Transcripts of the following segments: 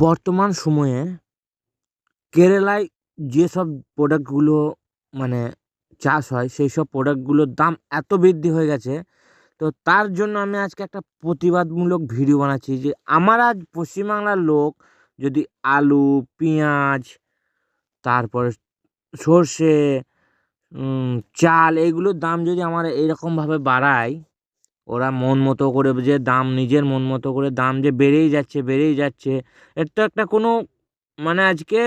বর্তমান সময়ে কেরালায় যেসব প্রোডাক্টগুলো মানে চাষ হয় সেই সব প্রোডাক্টগুলোর দাম এত বৃদ্ধি হয়ে গেছে, তো তার জন্য আমি আজকে একটা প্রতিবাদমূলক ভিডিও বানাচ্ছি যে আমার আজ পশ্চিমবাংলার লোক যদি আলু, পেঁয়াজ, তারপরে সর্ষে চাল এইগুলোর দাম যদি আমার এইরকমভাবে বাড়ায় ওরা মন মতো করে যে দাম, নিজের মন মতো করে দাম যে বেড়েই যাচ্ছে বেড়েই যাচ্ছে, এর তো একটা কোনো মানে আজকে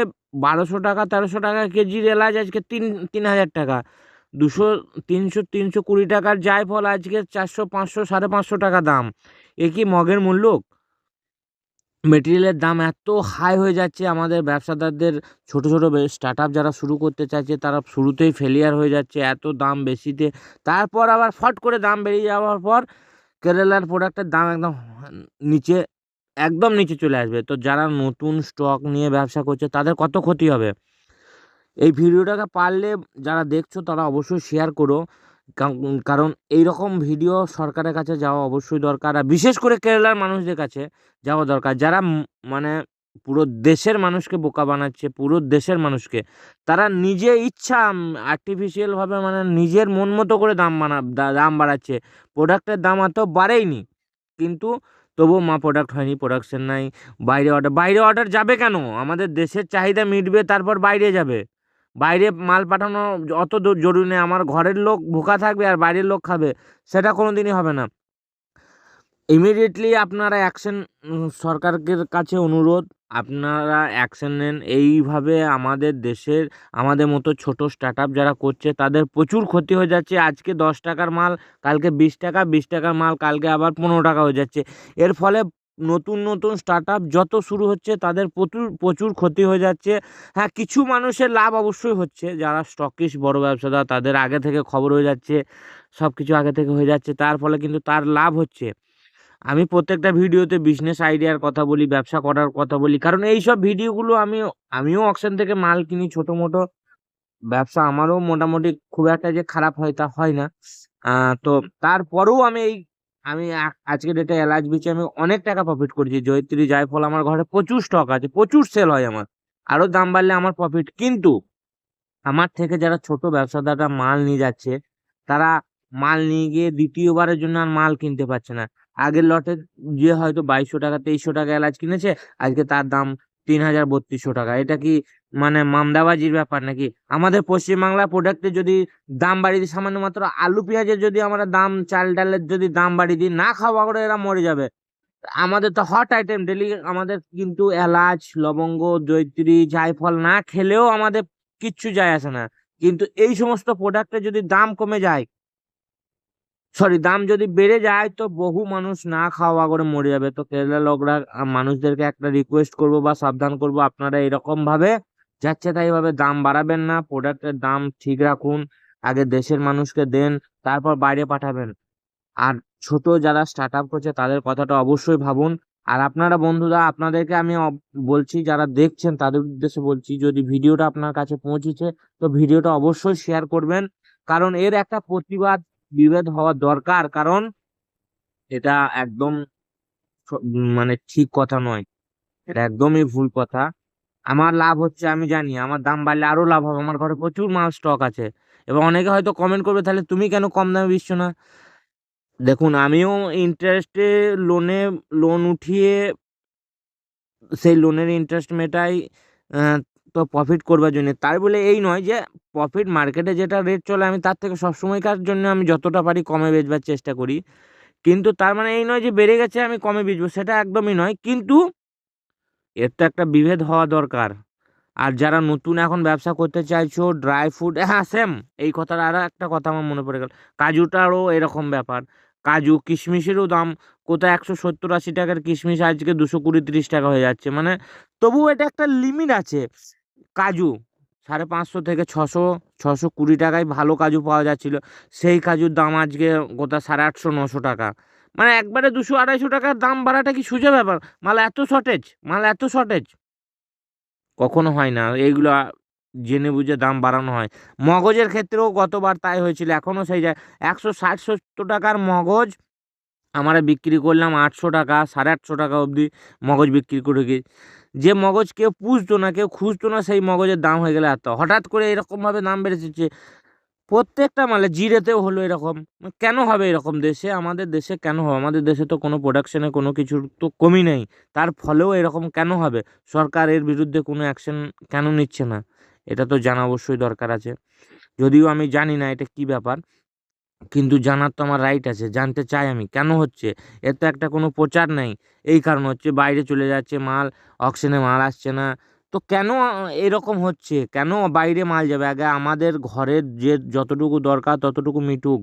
বারোশো টাকা, তেরোশো টাকা কেজির এলাচ আজকে তিন তিন হাজার টাকা। দুশো, তিনশো তিনশো কুড়ি টাকার জায়ফল আজকে চারশো, পাঁচশো, সাড়ে পাঁচশো টাকা দাম। এ কি মগের মূল্য? মেটেরিয়ালের দাম এত হাই হয়ে যাচ্ছে, আমাদের ব্যবসাদারদের, ছোটো ছোটো স্টার্ট আপ যারা শুরু করতে চাইছে, তারা শুরুতেই ফেলিয়ার হয়ে যাচ্ছে এত দাম বেশিতে। তারপর আবার ফট করে দাম বেরিয়ে যাওয়ার পর কেরালার প্রোডাক্টের দাম একদম নিচে একদম নিচে চলে আসবে। তো যারা নতুন স্টক নিয়ে ব্যবসা করছে, তাদের কত ক্ষতি হবে? এই ভিডিওটাকে পারলে যারা দেখছ, তারা অবশ্যই শেয়ার করো। কারণ- এই রকম ভিডিও সরকারের কাছে যাওয়া অবশ্যই দরকার। আর বিশেষ করে কেরালার মানুষদের কাছে যাওয়া দরকার। যারা মানে পুরো দেশের মানুষকে বোকা বানাচ্ছে, পুরো দেশের মানুষকে, তারা নিজে ইচ্ছা আর্টিফিশিয়ালভাবে মানে নিজের মন মতো করে দাম বানা দাম বাড়াচ্ছে। প্রোডাক্টের দাম এত বাড়েইনি। কিন্তু তবুও মা প্রোডাক্ট হয়নি প্রোডাকশন নাই। বাইরে অর্ডার বাইরে অর্ডার যাবে কেন? আমাদের দেশের চাহিদা মিটবে, তারপর বাইরে যাবে। বাইরে মাল পাঠানো অত জরুরি নেই আমার ঘরের লোক ভোকা থাকবে আর বাইরের লোক খাবে। সেটা কোনো দিনই হবে না। ইমিডিয়েটলি আপনারা অ্যাকশন সরকারের কাছে অনুরোধ। আপনারা অ্যাকশন নেন। এইভাবে আমাদের দেশের, আমাদের মতো ছোট স্টার্ট যারা করছে, তাদের প্রচুর ক্ষতি হয়ে যাচ্ছে। আজকে দশ টাকার মাল, কালকে বিশ টাকা, বিশ টাকার মাল, কালকে আবার পনেরো টাকা হয়ে যাচ্ছে। এর ফলে নতুন নতুন স্টার্ট যত শুরু হচ্ছে তাদের প্রচুর প্রচুর ক্ষতি হয়ে যাচ্ছে। হ্যাঁ কিছু মানুষের লাভ অবশ্যই হচ্ছে। যারা স্টকিশ বড় ব্যবসাদার তাদের আগে থেকে খবর হয়ে যাচ্ছে সব কিছু আগে থেকে হয়ে যাচ্ছে, তার ফলে কিন্তু তার লাভ হচ্ছে। আমি প্রত্যেকটা ভিডিওতে বিজনেস আইডিয়ার কথা বলি, ব্যবসা করার কথা বলি, কারণ এই সব ভিডিওগুলো আমি, আমিও অকশন থেকে মাল কিনি ছোট মোটো ব্যবসা আমারও মোটামুটি খুব একটা যে খারাপ হয় তা হয় না। তো তারপরেও আমি এই আমি আজকে ডেটে এলাচ বিচে আমি অনেক টাকা প্রফিট করেছি। জয়ত্রী, জায়ফল আমার ঘরে প্রচুর স্টক আছে, প্রচুর সেল হয় আমার। আরও দাম বাড়লে আমার প্রফিট কিন্তু আমার থেকে যারা ছোট ব্যবসাদাররা মাল নিয়ে যাচ্ছে, তারা মাল নিয়ে গিয়ে দ্বিতীয়বারের জন্য আর মাল কিনতে পারছে না। আগের লটে যে হয়তো বাইশশো টাকা, তেইশশো টাকা এলাচ কিনেছে, আজকে তার দাম তিন হাজার বত্রিশশো টাকা। এটা কি মানে মামদাবাজির ব্যাপার নাকি? আমাদের পশ্চিমবাংলা প্রোডাক্টে যদি দাম বাড়িয়ে দিই, সামান্য মাত্র আলু পেঁয়াজের যদি আমরা দাম, চাল ডালের যদি দাম বাড়িয়ে দিই, না খাওয়া করে এরা মরে যাবে। আমাদের তো হট আইটেম ডেলি আমাদের কিন্তু এলাচ, লবঙ্গ, জয়ত্রী, জায়ফল না খেলেও আমাদের কিচ্ছু যায় আসে না। কিন্তু এই সমস্ত প্রোডাক্টে যদি দাম কমে যায় সরি দাম যদি বেড়ে যায় তো বহু মানুষ না খাওয়া করে মরে যাবে। তো কেরালা লোকরা মানুষদেরকে একটা রিকোয়েস্ট করব বা সাবধান করব, আপনারা এরকম ভাবে যাচ্ছে তাই ভাবে দাম বাড়াবেন না প্রোডাক্টের দাম ঠিক রাখুন, আগে দেশের মানুষকে দেন, তারপর বাইরে পাঠাবেন। আর ছোট যারা স্টার্ট আপ করছে তাদের কথাটা অবশ্যই ভাবুন। আর আপনারা বন্ধুরা, আপনাদেরকে আমি বলছি, যারা দেখছেন তাদের উদ্দেশ্যে বলছি, যদি ভিডিওটা আপনার কাছে পৌঁছেছে, তো ভিডিওটা অবশ্যই শেয়ার করবেন। কারণ এর একটা প্রতিবাদ বিভেদ হওয়া দরকার, কারণ এটা একদম মানে ঠিক কথা নয়। এটা একদমই ভুল কথা। আমার লাভ হচ্ছে, আমি জানি, আমার দাম বাড়লে আরও লাভ হবে। আমার ঘরে প্রচুর মাল স্টক আছে। এবং অনেকে হয়তো কমেন্ট করবে, তাহলে তুমি কেন কম দামে বিচ্ছ না? দেখুন, আমিও ইন্টারেস্টে লোনে লোন উঠিয়ে, সেই লোনের ইন্টারেস্ট মেটাই তো প্রফিট করবার জন্য। তাই বলে এই নয় যে প্রফিট মার্কেটে যেটা রেট চলে, আমি তার থেকে সবসময়কার জন্য আমি যতটা পারি কমে বেচবার চেষ্টা করি। কিন্তু তার মানে এই নয় যে, বেড়ে গেছে, আমি কমে বেচবো, সেটা একদমই নয়। কিন্তু এর তো একটা বিভেদ হওয়া দরকার। আর যারা নতুন এখন ব্যবসা করতে চাইছো ড্রাই ফ্রুট হ্যাঁ সেম এই কথার আরও একটা কথা আমার মনে পড়ে গেল। কাজুটারও এরকম ব্যাপার। কাজু, কিশমিশেরও দাম কোথায় একশো সত্তর আশি টাকার কিশমিশ আজকে দুশো কুড়ি তিরিশ টাকা হয়ে যাচ্ছে। মানে তবুও এটা একটা লিমিট আছে। কাজু, সাড়ে পাঁচশো থেকে ছশো ছশো কুড়ি টাকায় ভালো কাজু পাওয়া যাচ্ছিল। সেই কাজুর দাম আজকে গোটা সাড়ে আটশো, নশো টাকা। মানে একবারে দুশো, আড়াইশো টাকার দাম বাড়াটা কি সোজা ব্যাপার? মাল এত শর্টেজ মাল এত শর্টেজ কখনো হয় না, এইগুলো জেনে বুঝে দাম বাড়ানো হয়। মগজের ক্ষেত্রেও গতবার তাই হয়েছিল এখনও সেই যায়। একশো, ষাট, সত্তর টাকার মগজ আমরা বিক্রি করলাম আটশো টাকা, সাড়ে আটশো টাকা অবধি মগজ বিক্রি করে গিয়ে। যে মগজ কেউ পুষতো না, কেউ খুঁজতো না, সেই মগজের দাম হয়ে গেলে এত হঠাৎ করে এরকমভাবে দাম বেড়েছে প্রত্যেকটা মালে জিরেতেও হলো এরকম। কেন হবে এরকম দেশে? আমাদের দেশে কেন হবে? আমাদের দেশে তো কোনো প্রোডাকশানে কোনো কিছুর তো কমই নেই। তার ফলেও এরকম কেন হবে? সরকার এর বিরুদ্ধে কোনো অ্যাকশন কেন নিচ্ছে না? এটা তো জানা অবশ্যই দরকার আছে। যদিও আমি জানি না এটা কী ব্যাপার। কিন্তু জানার তো আমার রাইট আছে, জানতে চাই আমি, কেন হচ্ছে? এর তো একটা কোনো প্রচার নেই, এই কারণ হচ্ছে বাইরে চলে যাচ্ছে মাল অকশনে মাল আসছে না। তো কেন এরকম হচ্ছে? কেন বাইরে মাল যাবে? আগে আমাদের ঘরের যে যতটুকু দরকার ততটুকু মিটুক।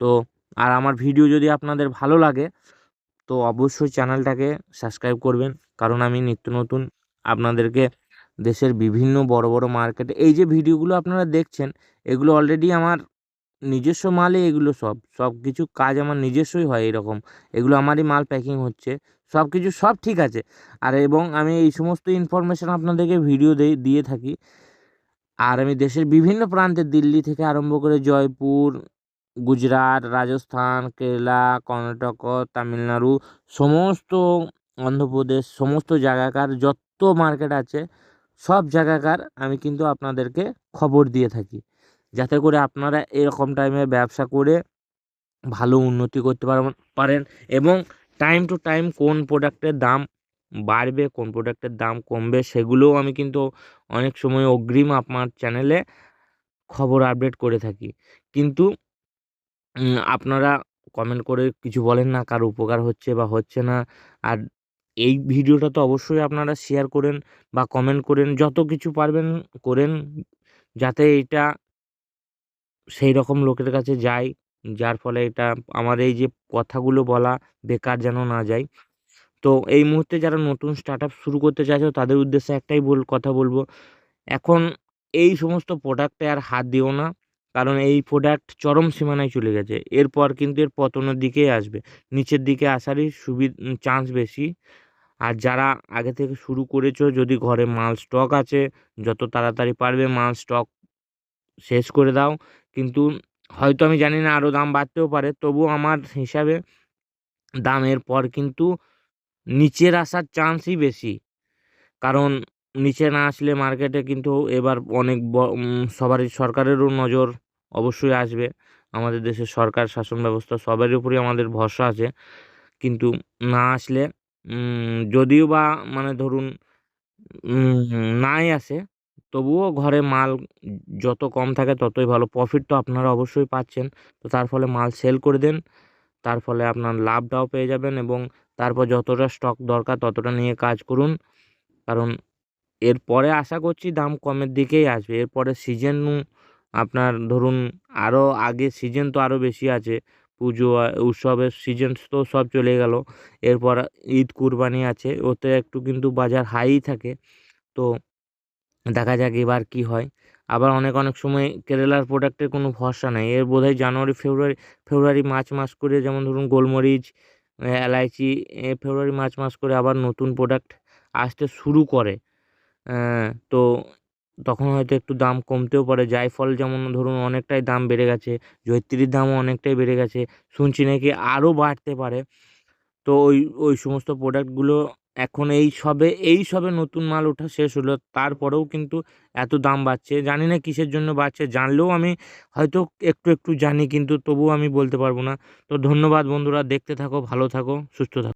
তো, আর আমার ভিডিও যদি আপনাদের ভালো লাগে, তো অবশ্যই চ্যানেলটাকে সাবস্ক্রাইব করবেন, কারণ আমি নিত্য নতুন আপনাদেরকে দেশের বিভিন্ন বড় বড় মার্কেটে এই যে ভিডিওগুলো আপনারা দেখছেন, এগুলো অলরেডি আমার নিজস্ব মালে এগুলো সব। সব কিছু কাজ আমার নিজস্বই হয় এরকম। এগুলো আমারই মাল প্যাকিং হচ্ছে। সব কিছু সব ঠিক আছে। আর এবং আমি এই সমস্ত ইনফরমেশান আপনাদেরকে ভিডিও দিয়ে থাকি। আর আমি দেশের বিভিন্ন প্রান্তে দিল্লি থেকে আরম্ভ করে জয়পুর, গুজরাট, রাজস্থান, কেরালা, কর্ণাটক, তামিলনাড়ু, সমস্ত অন্ধ্রপ্রদেশ, সমস্ত জায়গাকার যত মার্কেট আছে, সব জায়গাকার আমি কিন্তু আপনাদেরকে খবর দিয়ে থাকি। যাতে করে আপনারা এরকম টাইমে ব্যবসা করে ভালো উন্নতি করতে পারেন এবং টাইম টু টাইম কোন প্রোডাক্টের দাম বাড়বে, কোন প্রোডাক্টের দাম কমবে সেগুলোও আমি কিন্তু অনেক সময় অগ্রিম আপনার চ্যানেলে খবর আপডেট করে থাকি। কিন্তু আপনারা কমেন্ট করে কিছু বলেন না কার উপকার হচ্ছে বা হচ্ছে না। আর এই ভিডিওটা তো অবশ্যই আপনারা শেয়ার করেন বা কমেন্ট করেন, যত কিছু পারবেন করেন যাতে এইটা সেই রকম লোকের কাছে যায় যার ফলে এটা আমার এই যে কথাগুলো বলা বেকার যেন না যায় তো এই মুহূর্তে যারা নতুন স্টার্ট শুরু করতে চাইছো, তাদের উদ্দেশ্যে একটাই বল, কথা বলব। এখন এই সমস্ত প্রোডাক্টে আর হাত দিও না। কারণ এই প্রোডাক্ট চরম সীমানায় চলে গেছে। এরপর কিন্তু এর পতনের দিকেই আসবে। নিচের দিকে আসারই সুবি চান্স বেশি। আর যারা আগে থেকে শুরু করেছ, যদি ঘরে মাল স্টক আছে, যত তাড়াতাড়ি পারবে মাল স্টক শেষ করে দাও। কিন্তু হয়তো আমি জানি না আরও দাম বাড়তেও পারে। তবু আমার হিসাবে দামের পর কিন্তু নিচের আসার চান্সই বেশি। কারণ নিচে না আসলে মার্কেটে কিন্তু এবার অনেক সবারই সরকারেরও নজর অবশ্যই আসবে। আমাদের দেশের সরকার, শাসন ব্যবস্থা সবারই উপরেই আমাদের ভরসা আছে। কিন্তু না আসলে যদিও বা মানে ধরুন নাই আসে তবুও ঘরে মাল যত কম থাকে ততই ভালো। প্রফিট তো আপনারা অবশ্যই পাচ্ছেন। তো তার ফলে মাল সেল করে দেন। তার ফলে আপনার লাভটাও পেয়ে যাবেন এবং তারপর যতটা স্টক দরকার ততটা নিয়ে কাজ করুন। কারণ এরপরে আশা করছি দাম কমের দিকেই আসবে। এরপরে সিজন আপনার ধরুন আরও আগে সিজন তো আরও বেশি আছে। পুজো, উৎসবের সিজন তো সব চলে গেল। এরপর ঈদ কুরবানি আছে। ওতে একটু কিন্তু বাজার হাই থাকে। তো দেখা যাক এবার কী হয়। আবার অনেক অনেক সময় কেরালার প্রোডাক্টের কোনো ভরসা নেই। এর বোধহয় জানুয়ারি, ফেব্রুয়ারি ফেব্রুয়ারি, মার্চ, মাস করে যেমন ধরুন গোলমরিচ এলাইচি ফেব্রুয়ারি, মার্চ, মাস করে আবার নতুন প্রোডাক্ট আসতে শুরু করে। তো তখন হয়তো একটু দাম কমতেও পারে। জায়ফল যেমন ধরুন অনেকটাই দাম বেড়ে গেছে, জয়িত্রীর দামও অনেকটাই বেড়ে গেছে। শুনছি নাকি আরও বাড়তে পারে। তো ওই ওই সমস্ত প্রোডাক্টগুলো এখন এই সবে এই সবে নতুন মাল ওঠা শেষ হলো। তারপরেও কিন্তু এত দাম বাড়ছে। জানি না কিসের জন্য বাড়ছে। জানলেও আমি হয়তো একটু একটু জানি, কিন্তু তবুও আমি বলতে পারব না। তো ধন্যবাদ বন্ধুরা। দেখতে থাকো, ভালো থাকো, সুস্থ থাকো।